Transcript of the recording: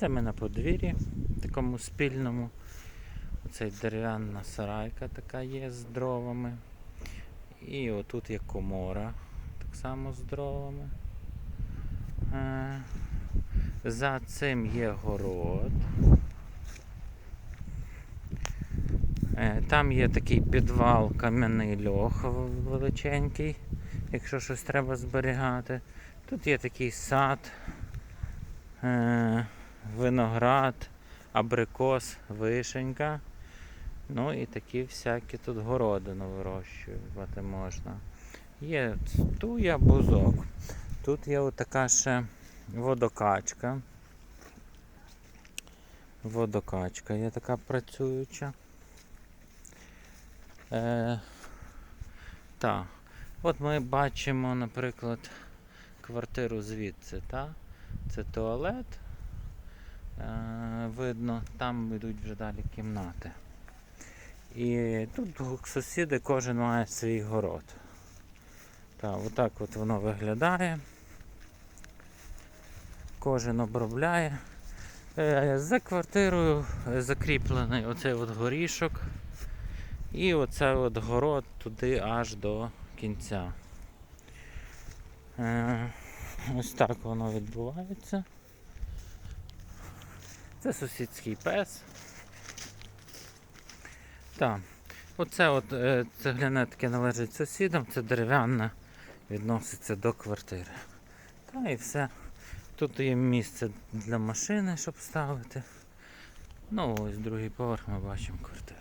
Це ми на подвір'ї, такому спільному. Оцей дерев'яна сарайка така є з дровами. І отут є комора, так само з дровами. Е, За цим є город. Е, Там є такий підвал, кам'яний льох величенький, якщо щось треба зберігати. Тут є такий сад, е, виноград, абрикос, вишенька. Ну і такі всякі тут городину вирощувати можна. Є туя, бузок. Тут є отака ще водокачка. Водокачка є така працююча. Е, так. От ми бачимо, наприклад, квартиру звідси, та? Це туалет. Е, видно, там йдуть вже далі кімнати. І тут сусіди кожен має свій город. Так, отак от воно виглядає. Кожен обробляє. Е, За квартирою закріплений оцей от горішок. І оцей от город туди аж до кінця. Е, Ось так воно відбувається. Це сусідський пес. Так. Оце от е, цегляне таке належить сусідам, це дерев'яне відноситься до квартири. Та і все. Тут є місце для машини, щоб ставити. Ну ось другий поверх ми бачимо квартиру.